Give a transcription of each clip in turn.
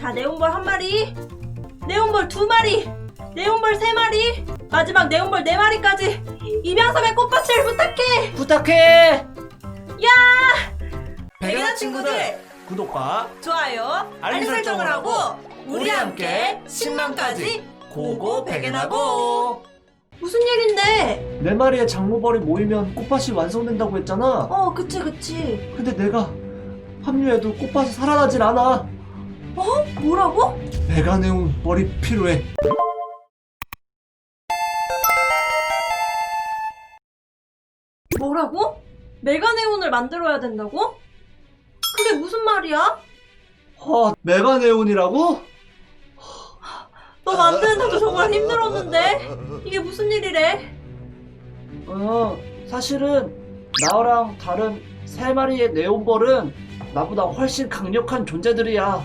자, 네온벌 한 마리, 네온벌 두 마리, 네온벌 세 마리, 마지막 네온벌 네 마리까지 입양섬의 꽃밭을 부탁해. 부탁해. 야! 백연아 친구들 구독과 좋아요, 알림 설정을 하고 우리 함께 10만까지 고고 백연하고 무슨 일인데? 네 마리의 장모벌이 모이면 꽃밭이 완성된다고 했잖아. 어, 그치, 그치. 근데 내가 합류해도 꽃밭이 살아나질 않아. 어? 뭐라고? 내가 내온 벌이 필요해. 뭐라고? 메가네온을 만들어야 된다고? 그게 무슨 말이야? 허, 메가네온이라고? 너 만드는데도 정말 힘들었는데? 이게 무슨 일이래? 어, 사실은 나랑 다른 세 마리의 네온벌은 나보다 훨씬 강력한 존재들이야.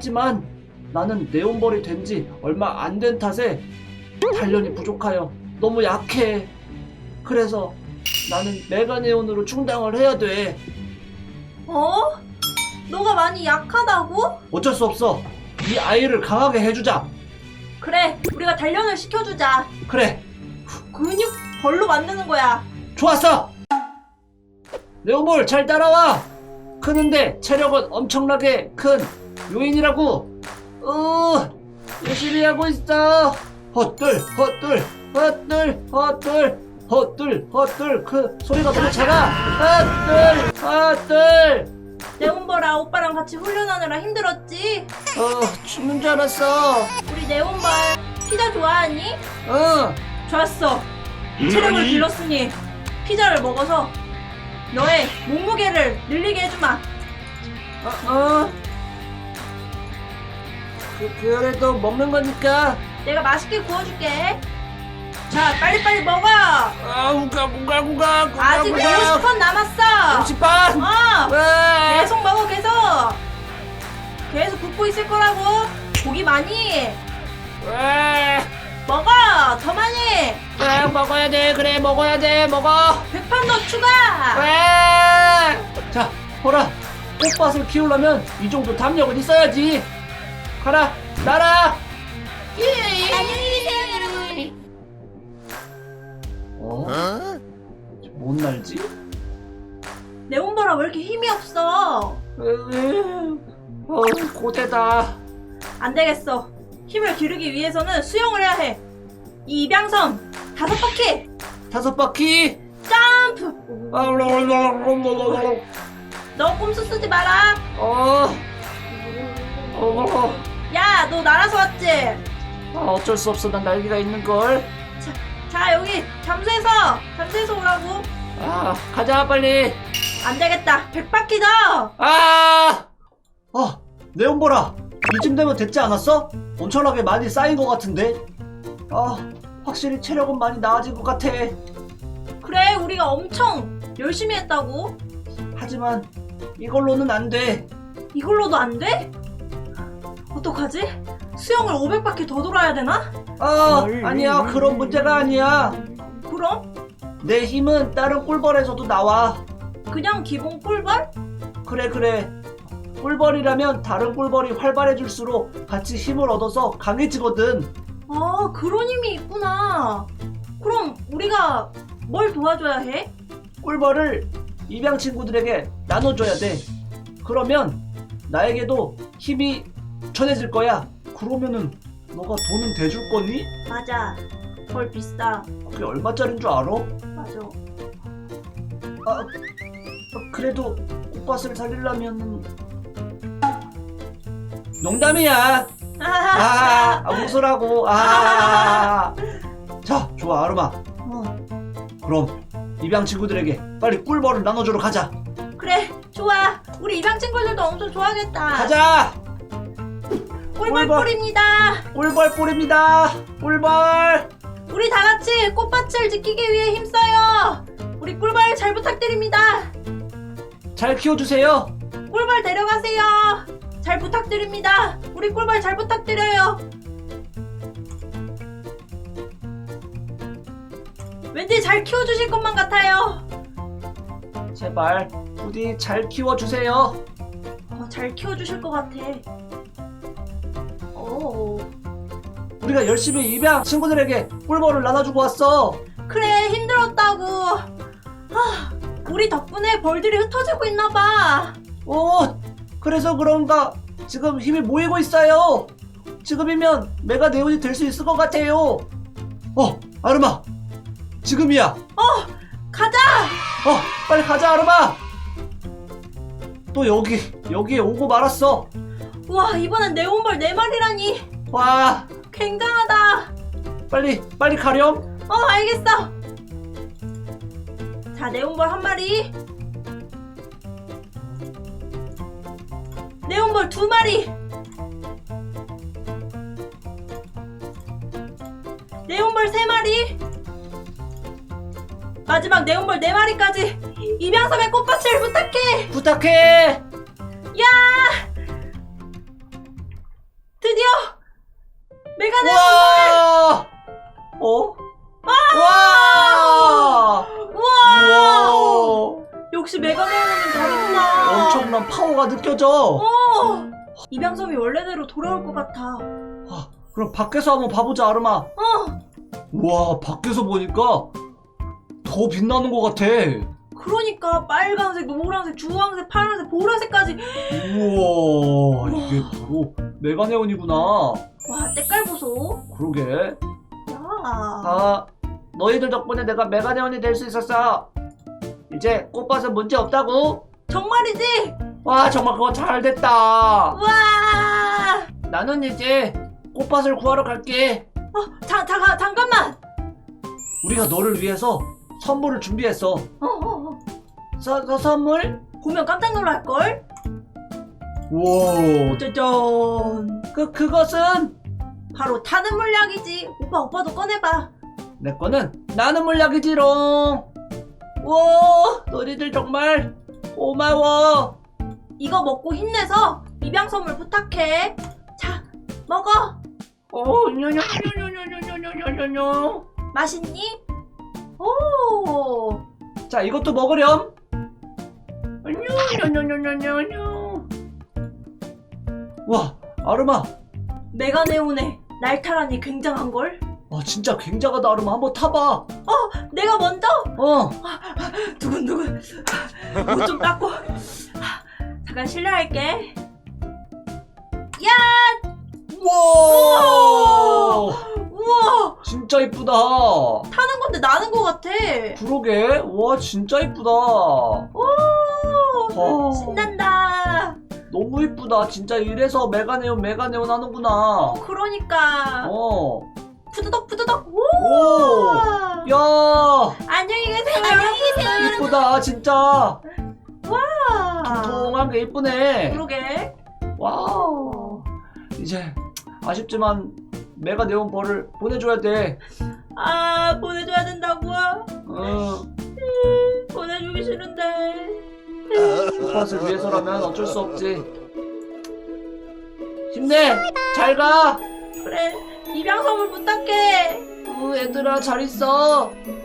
하지만 나는 네온벌이 된 지 얼마 안 된 탓에 단련이 부족하여 너무 약해. 그래서 나는 메가네온으로 충당을 해야 돼. 어? 너가 많이 약하다고? 어쩔 수 없어. 이 아이를 강하게 해주자. 그래, 우리가 단련을 시켜주자. 그래, 근육 벌로 만드는 거야. 좋았어! 네온볼 잘 따라와! 크는데 체력은 엄청나게 큰 요인이라고! 어, 열심히 하고 있어! 헛들, 헛들, 헛들, 헛들, 헛들, 헛들, 그 소리가 너무 작아! 헛들, 헛들! 네온벌아, 오빠랑 같이 훈련하느라 힘들었지? 어, 죽는 줄 알았어! 우리 네온벌 피자 좋아하니? 어, 좋았어. 체력을 길렀으니 피자를 먹어서 너의 몸무게를 늘리게 해주마. 어, 어. 그, 그래도 먹는 거니까. 내가 맛있게 구워줄게. 자, 빨리빨리 먹어. 아, 우가, 우가, 우가, 우가, 아직 50번 남았어. 50반! 어, 왜? 계속 먹어, 계속. 계속 굽고 있을 거라고. 고기 많이. 왜? 더 많이. 그래, 먹어야 돼. 그래, 먹어야 돼. 먹어. 백판 더 추가. 왜? 자, 보라. 꽃밭을 키우려면 이 정도 담력은 있어야지. 가라, 날아. 안녕히 계세요, 여러분. 어? 못 날지? 네온벌아, 왜 이렇게 힘이 없어? 으, 어, 고대다. 안 되겠어. 힘을 기르기 위해서는 수영을 해야 해. 이 입양섬 다섯 바퀴 다섯 바퀴. 점프. 어, 너 꼼수 쓰지 마라. 어, 어, 야, 너 날아서 왔지? 아, 어쩔 수 없어. 난 날개가 있는 걸. 자, 자 여기 잠수해서 잠수해서 오라고. 아, 가자 빨리. 안 되겠다. 백 바퀴 더. 아! 아, 네온보라. 이쯤 되면 됐지 않았어? 엄청나게 많이 쌓인 것 같은데. 아, 확실히 체력은 많이 나아진 것 같아. 그래, 우리가 엄청 열심히 했다고. 하지만 이걸로는 안 돼. 이걸로도 안 돼? 어떡하지? 수영을 500바퀴 더 돌아야 되나? 아, 아니야. 그런 문제가 아니야. 그럼 내 힘은 다른 꿀벌에서도 나와. 그냥 기본 꿀벌? 그래, 그래. 꿀벌이라면 다른 꿀벌이 활발해질수록 같이 힘을 얻어서 강해지거든. 아, 그런 힘이 있구나. 그럼 우리가 뭘 도와줘야 해? 꿀벌을 입양 친구들에게 나눠줘야 돼. 그러면 나에게도 힘이 전해질 거야. 그러면은 너가 돈은 대줄 거니? 맞아. 벌 비싸. 그게 얼마짜린 줄 알아? 맞아. 아, 아, 그래도 꽃밭을 살리려면 농담이야. 아, 아 웃으라고. 아. 자, 좋아, 아르마. 어, 그럼 입양 친구들에게 빨리 꿀벌을 나눠주러 가자. 그래, 좋아. 우리 입양 친구들도 엄청 좋아하겠다. 가자. 꿀벌 꿀벌. 꿀입니다. 꿀벌 꿀입니다. 꿀벌. 우리 다 같이 꽃밭을 지키기 위해 힘써요. 우리 꿀벌 잘 부탁드립니다. 잘 키워주세요. 꿀벌 데려가세요. 잘 부탁드립니다. 우리 꿀벌 잘 부탁드려요. 왠지 잘 키워주실 것만 같아요. 제발 부디 잘 키워주세요. 어, 잘 키워주실 것 같아. 우리가 열심히 입양 친구들에게 꿀벌을 나눠주고 왔어. 그래 힘들었다고. 아, 우리 덕분에 벌들이 흩어지고 있나봐. 오, 그래서 그런가 지금 힘이 모이고 있어요. 지금이면 메가 네온이 될 수 있을 것 같아요. 어, 아르마, 지금이야. 가자. 어, 빨리 가자, 아르마. 또 여기 여기에 오고 말았어. 우와 이번엔 네온벌 네 마리라니 와, 굉장하다. 빨리 빨리 가렴. 어 알겠어. 자 네온벌 한 마리. 네온벌 두 마리. 네온벌 세 마리. 마지막 네온벌 네 마리까지 입양섬의 꽃밭을 부탁해. 부탁해. 느껴져. 어. 입양섬이 원래대로 돌아올 것 같아. 아, 그럼 밖에서 한번 봐보자, 아르마. 어. 우와, 밖에서 보니까 더 빛나는 것 같아. 그러니까 빨간색, 노란색, 주황색, 파란색, 보라색까지. 우와, 이게 바로 메가네온이구나. 와 때깔 보소. 그러게. 야. 아, 너희들 덕분에 내가 메가네온이 될 수 있었어. 이제 꽃밭은 문제 없다고? 정말이지? 와, 정말 그거 잘 됐다. 와. 나는 이제 꽃밭을 구하러 갈게. 어, 자, 자, 잠깐만. 우리가 너를 위해서 선물을 준비했어. 어, 어, 어. 서, 서 선물? 보면 깜짝 놀랄 걸. 와, 짜잔. 그 그것은 바로 타는 물약이지. 오빠, 오빠도 꺼내봐. 내 거는 나는 물약이지롱. 와, 너희들 정말 고마워. 이거 먹고 힘내서 입양 선물 부탁해. 자, 먹어. 오, 뇨뇨뇨뇨뇨뇨뇨뇨뇨. 맛있니? 오. 자, 이것도 먹으렴. 뇨뇨뇨뇨뇨뇨뇨. 와, 아르마. 메가네온의 날타란이 굉장한 걸. 아, 진짜 굉장하다, 아르마. 한번 타봐. 내가 먼저 어. 두근두근 옷 좀 닦고 잠깐 실례할게. 우와. 우와 진짜 이쁘다. 타는 건데 나는 것 같아. 그러게. 와, 진짜 이쁘다. 오 어. 신난다. 너무 이쁘다. 진짜 이래서 메가네온 메가네온 하는구나. 어 그러니까 어. 푸드덕 푸드덕. 오. 오. 야, 안녕히 계세요. 안녕히 계세요. 이쁘다. 진짜. 와. 통통한 게 이쁘네. 그러게. 와우. 이제 아쉽지만 메가네온 벌을 보내줘야 돼. 아 보내줘야 된다고. 어. 보내주기 싫은데. 꽃밭을 위해서라면 어쩔 수 없지. 힘내. 잘 가. 그래 입양 선물 부탁해. 어, 얘들아 잘 있어. 응